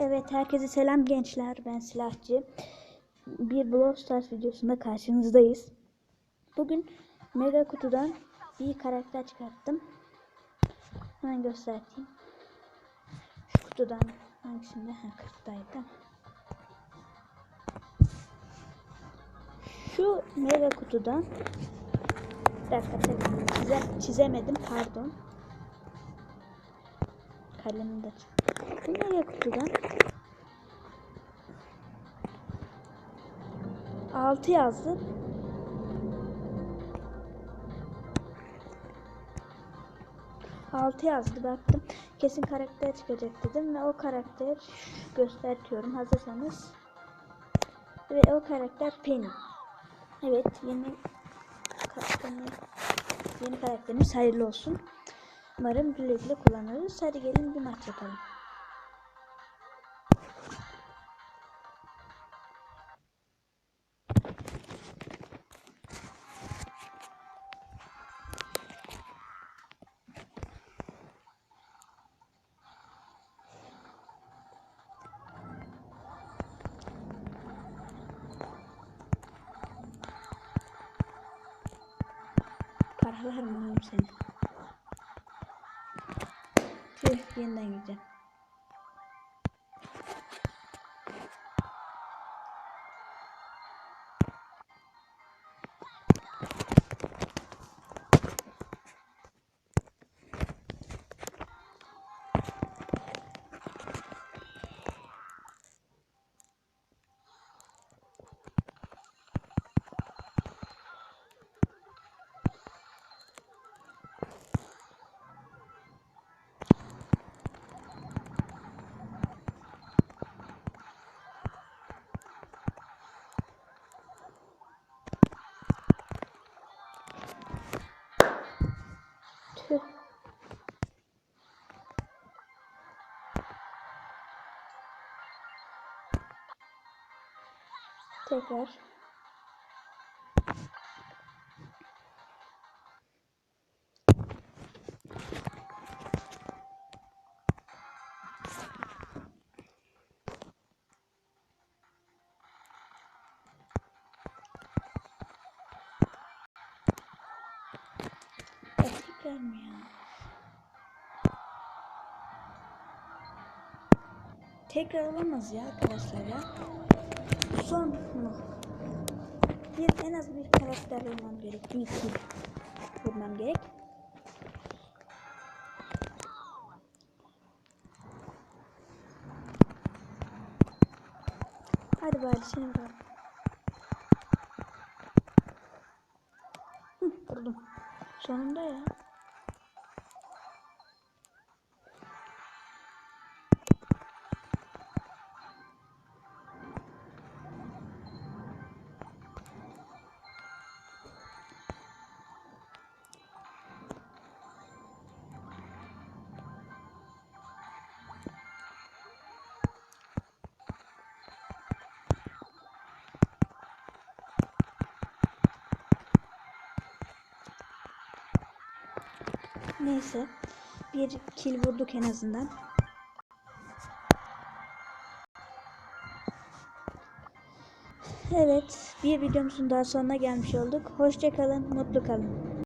Evet herkese selam gençler ben Silahçı. Bir Brawl Stars videosunda karşınızdayız. Bugün Mega Kutu'dan bir karakter çıkarttım. Hemen göstereyim. Şu kutudan hangisinde? Ha 40'taydı. Şu Mega Kutu'dan bir dakika çize, çizemedim pardon. Çıktı. Bu Mega Kutu'dan 6 yazdı. Altı yazdı baktım. Kesin karakter çıkacak dedim ve o karakter göstertiyorum hazırsanız. Ve o karakter Penny. Evet yeni yeni karakterimiz hayırlı olsun. Umarım güle kullanırız. Hadi gelin bir maç yapalım. Paralarım oğlum seni. 对，变了一个。Tekrar. Tekrar olamaz ya arkadaşlar ya. Son? Bir en az bir karakter vurmam gerek. Bir iki vurmam gerek. Hadi bari seni vur. Hı, vurdum. Sonunda ya. Neyse. Bir kill vurduk en azından. Evet. Bir videomuzun daha sonuna gelmiş olduk. Hoşçakalın. Mutlu kalın.